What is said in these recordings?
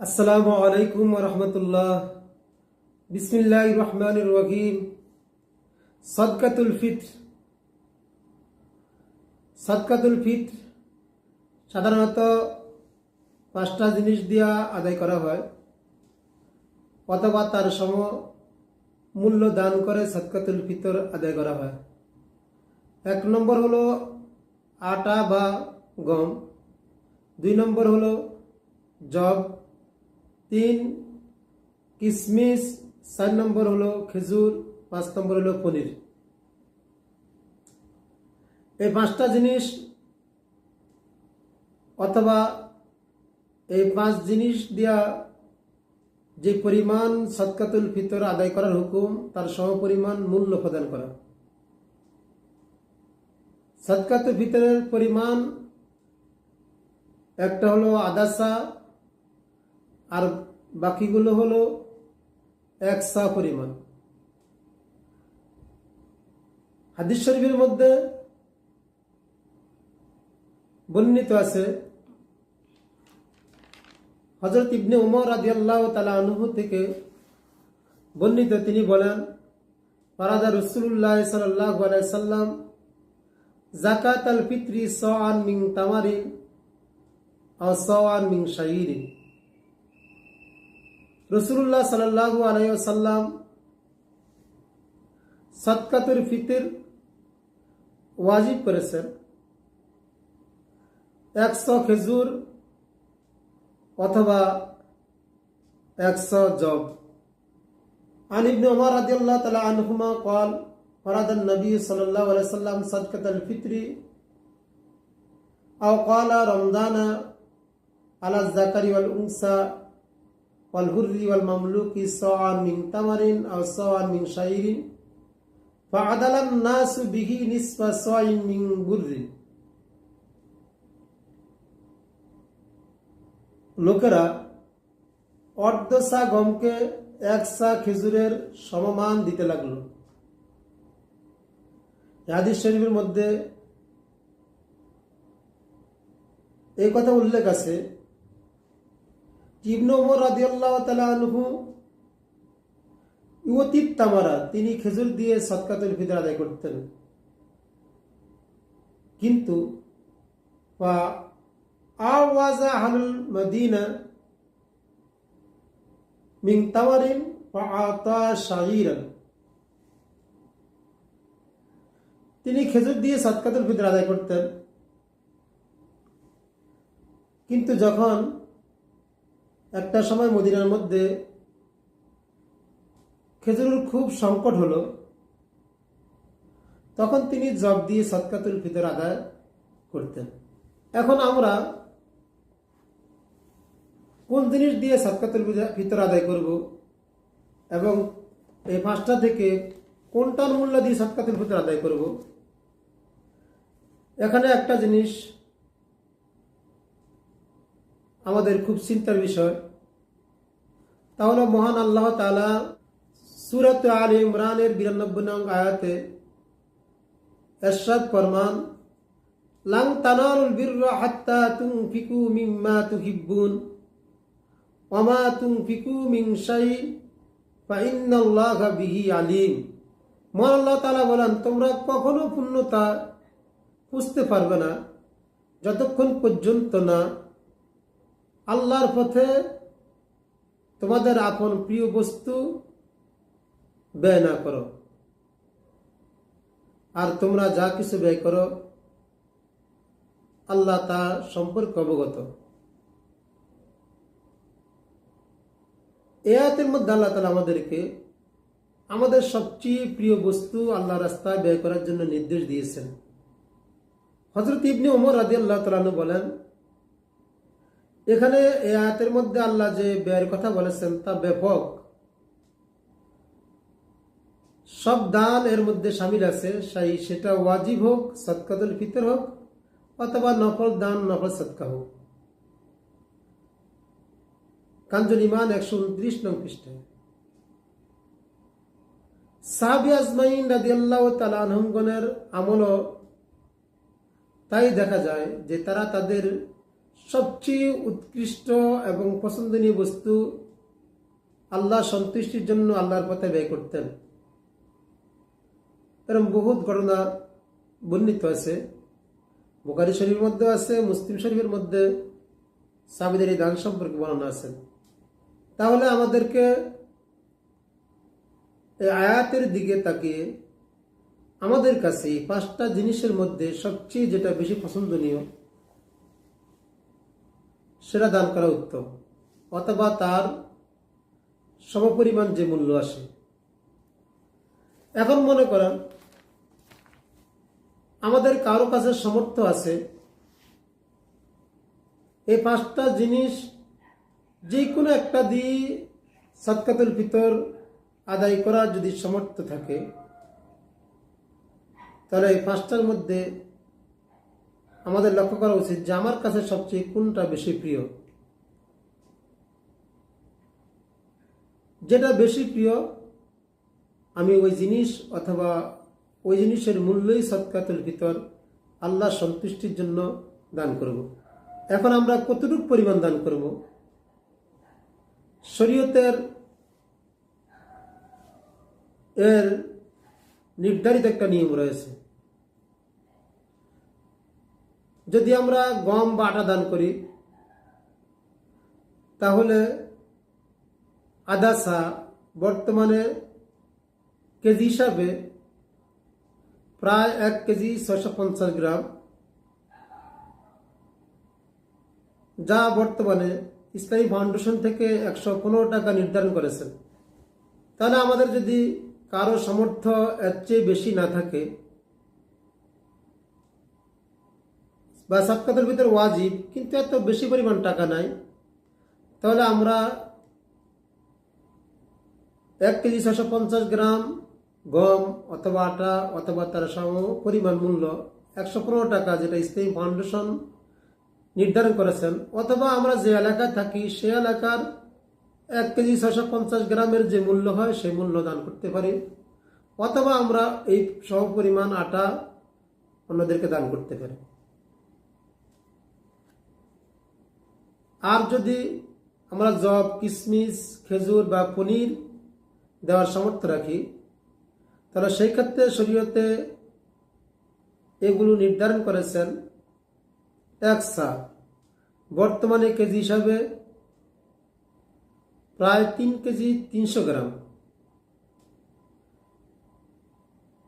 আসসালামু আলাইকুম রহমতুল্লাহ। বিসমিল্লাহ রহমান রহিম। সদকাতুল ফিত্র। সদকাতুল ফিত্র সাধারণত পাঁচটা জিনিস দিয়া আদায় করা হয়। অথবা তার সম মূল্য দান করে সদকাতুল ফিতর আদায় করা হয়। এক নম্বর হলো আটা বা গম। দুই নম্বর হলো জব তিন কিশমিশ চার নম্বর হলো খেজুর, পাঁচ নম্বর হলো পনির। এই পাঁচটা জিনিস অথবা এই পাঁচ জিনিস দিয়া যে পরিমাণ সৎকাতুল ফিতর আদায় করার হুকুম, তার সমপরিমাণ মূল্য প্রদান করা। সৎকাতুল ফিতরের পরিমাণ একটা হলো আদাসা আর বাকিগুলো হলো একসা পরিমাণ। হাদিস শরীফের মধ্যে বর্ণিত আছে হজরত ইবনে উমর রাজি আল্লাহ তালা অনুভূ থেকে বর্ণিত তিনি বলেন ফারাদা রসুল্লাহ সাল্লাহ সাল্লাম জাকাত আল ফিত্রি সান মিং তামারিন সান মিং শাহিরিন রসুল্লাহ সাল্লাহু আলাইসাল্লাম সৎকাতুর ফিতির ওয়াজিব করেছেন একশো খেজুর অথবা একশো জব عن ابن عمر رضي الله تعالى عنهما قال فرض النبي صلى الله عليه وسلم صدقة الفطر أو قال رمضان على الذكر والأنثى ওয়াল হুরি ওয়াল মামলুকি সাওয়ান মিন তামারিন আও সাওয়ান মিন শাইরিন ফাআদালান নাসু বিহি নিসফা সাইন লোকেরা অর্ধ সা গমকে এক সা খেজুরের সমমান দিতে লাগল। হাদিস শরীফের মধ্যে এই কথা উল্লেখ আছে তিনি খেজুর দিয়ে সদকাতুল ফিতর আদায় করতেন। কিন্তু বা মদিনা তিনি খেজুর দিয়ে সদকাতুল ফিতর আদায় করতেন। কিন্তু যখন একটা সময় মদিনার মধ্যে খেজুরের খুব সংকট হলো। তখন তিনি জব দিয়ে সৎকাতুল ফিতর আদায় করতেন। এখন আমরা কোন জিনিস দিয়ে সৎকাতুল ফিতর আদায় করব এবং এই পাঁচটা থেকে কোনটার মূল্য দিয়ে সৎকাতুল ফিতর আদায় করব? এখানে একটা জিনিস আমাদের খুব চিন্তার বিষয়। তাহলে মহান আল্লাহ তালা সুরত আল ইমরানের বিরানব্বই নং আয়াতে এরশাদ ফরমান, লাং তানারুল বিররা হাত্তা তুনফিকু মিম্মা তুহিব্বুন ওমা তুনফিকু মিন শাই ফাইন্নাল্লাহা বিহি আলিম। মহান আল্লাহ তাআলা বলেন, তোমরা কখনো পূর্ণতা বুঝতে পারবে না, যতক্ষণ পর্যন্ত না আল্লাহর পথে তোমাদের আপন প্রিয় বস্তু ব্যয় না করো। আর তোমরা যা কিছু ব্যয় করো, আল্লাহ তা সম্পর্কে অবগত। এ আয়াতের মধ্যে আল্লাহ তালা আমাদেরকে আমাদের সবচেয়ে প্রিয় বস্তু আল্লাহ রাস্তায় ব্যয় করার জন্য নির্দেশ দিয়েছেন। হজরত ইবনে ওমর রাজি আল্লাহ তালু বলেন এখানে এই আয়াতের মধ্যে আল্লাহ যে ব্যয়ের কথা বলেছেন তা ব্যাপক। সব দান এর মধ্যে সামিল আছে, সেই সেটা ওয়াজিব হোক সৎকাতুল ফিতর হোক, অথবা নফল দান, নফল সৎকা হোক। কাঞ্জল ইমান একশো উনত্রিশ নং পৃষ্ঠায় সাহাবি আজমাইন রাজি আল্লাহ তালানহমগণের আমলও তাই দেখা যায় যে তারা তাদের সবচেয়ে উৎকৃষ্ট এবং পছন্দনীয় বস্তু আল্লাহ সন্তুষ্টির জন্য আল্লাহর পথে ব্যয় করতেন। এরকম বহুত ঘটনা বর্ণিত আছে। বোকারি শরীফের মধ্যে আছে, মুসলিম শরীফের মধ্যে সাবিদের এই দান সম্পর্কে বর্ণনা আছে। তাহলে আমাদেরকে এই আয়াতের দিকে তাকিয়ে আমাদের কাছে পাঁচটা জিনিসের মধ্যে সবচেয়ে যেটা বেশি পছন্দনীয় সেটা দান করা উত্তম। অথবা তার সমপরিমাণ যে মূল্য আসে। এখন মনে করেন, আমাদের কারও কাছে সমর্থ আছে, এই পাঁচটা জিনিস যে কোনো একটা দিয়ে সৎকাতুল ভিতর আদায় করার যদি সমর্থ থাকে, তাহলে এই পাঁচটার মধ্যে আমাদের লক্ষ্য করা উচিত যে আমার কাছে সবচেয়ে কোনটা বেশি প্রিয়। যেটা বেশি প্রিয়, আমি ওই জিনিস অথবা ওই জিনিসের মূল্যই সৎকাতুল ভিতর আল্লাহ সন্তুষ্টির জন্য দান করব। এখন আমরা কতটুকু পরিমাণ দান করব? শরীয়তের এর নির্ধারিত একটা নিয়ম রয়েছে। যদি আমরা গম বা আটা দান করি, তাহলে আদাসা বর্তমানে কেজি হিসাবে প্রায় এক কেজি ছয়শো পঞ্চাশ গ্রাম। যা বর্তমানে ইসলামী ফাউন্ডেশন থেকে একশো পনেরো টাকা নির্ধারণ করেছেন। তাহলে আমাদের যদি কারও সামর্থ্য এর চেয়ে বেশি না থাকে বা সাক্ষাতের ভিতরে ওয়াজিব, কিন্তু এত বেশি পরিমাণ টাকা নাই। তাহলে আমরা এক কেজি ছশো পঞ্চাশ গ্রাম গম অথবা আটা অথবা তার সম পরিমাণ মূল্য একশো পনেরো টাকা, যেটা ইসলামী ফাউন্ডেশন নির্ধারণ করেছেন। অথবা আমরা যে এলাকায় থাকি, সে এলাকার এক কেজি ছশো পঞ্চাশ গ্রামের যে মূল্য হয় সেই মূল্য দান করতে পারি। অথবা আমরা এই সম পরিমাণ আটা অন্যদেরকে দান করতে পারি। আর যদি আমরা জব কিশমিশ খেজুর বা পনির দেওয়ার সামর্থ্য রাখি, তাহলে সেই ক্ষেত্রে শরীয়তে এগুলো নির্ধারণ করেছেন এক সা বর্তমানে কেজি হিসাবে প্রায় তিন কেজি তিনশো গ্রাম।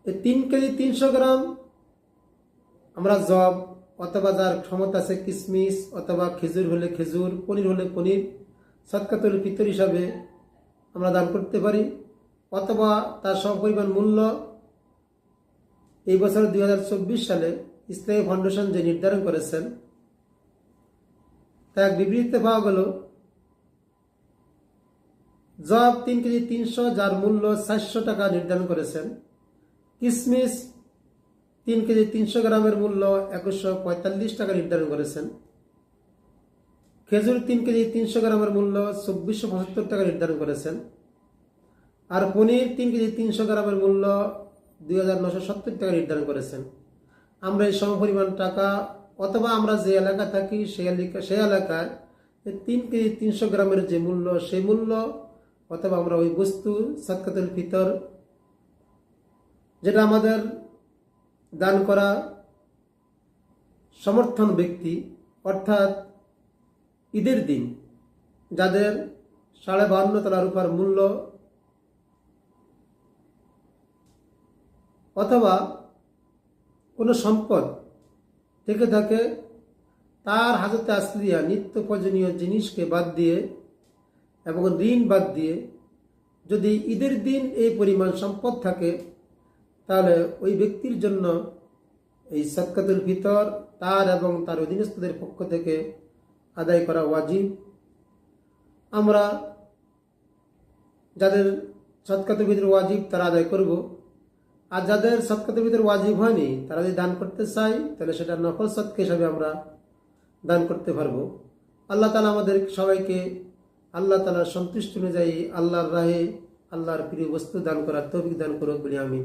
এই তিন কেজি তিনশো গ্রাম আমরা জব অথবা যার ক্ষমতা আছে কিশমিশ অথবা খেজুর হলে খেজুর, পনির হলে পনির সৎকাতুল ফিতর হিসাবে আমরা দান করতে পারি, অথবা তার সমপরিমাণ মূল্য এই বছর দু হাজার চব্বিশ সালে ইসলামী ফাউন্ডেশন যে নির্ধারণ করেছেন, তা এক বিবৃতিতে পাওয়া গেল, জব তিন কেজি তিনশো, যার মূল্য চারশো টাকা নির্ধারণ করেছেন কিশমিশ তিন কেজি তিনশো গ্রামের মূল্য একুশশো পঁয়তাল্লিশ টাকা নির্ধারণ করেছেন। খেজুর তিন কেজি তিনশো গ্রামের মূল্য চব্বিশশো পঁচাত্তর টাকা নির্ধারণ করেছেন। আর পনির তিন কেজি তিনশো গ্রামের মূল্য দুই হাজার নশো সত্তর টাকা নির্ধারণ করেছেন। আমরা এই সমপরিমাণ টাকা অথবা আমরা যে এলাকা থাকি সেই এলাকা সেই এলাকায় তিন কেজি তিনশো গ্রামের যে মূল্য, সেই মূল্য অথবা আমরা ওই বস্তু সৎকাতুল ফিতর, যেটা আমাদের দান করা সমর্থন ব্যক্তি, অর্থাৎ ঈদের দিন, যাদের সাড়ে বাহান্ন তলার উপর মূল্য অথবা কোনো সম্পদ থেকে থাকে, তার হাজতে আসলিয়া নিত্য প্রয়োজনীয় জিনিসকে বাদ দিয়ে এবং ঋণ বাদ দিয়ে যদি ঈদের দিন এই পরিমাণ সম্পদ থাকে তাহলে ওই ব্যক্তির জন্য এই সৎকাতুল ভিতর তার এবং তার অধীনস্থদের পক্ষ থেকে আদায় করা ওয়াজিব। আমরা যাদের সৎকাতুল ভিতরে ওয়াজিব তারা আদায় করব। আর যাদের সৎকাতের ভিতরে ওয়াজিব হয়নি, তারা যদি দান করতে চাই তাহলে সেটা নকল সৎকা হিসাবে আমরা দান করতে পারব। আল্লাহ তালা আমাদের সবাইকে আল্লাহ তালার সন্তুষ্ট অনুযায়ী আল্লাহর রাহে আল্লাহর প্রিয় বস্তু দান করার তৌফিক দান করুক বলি আমি।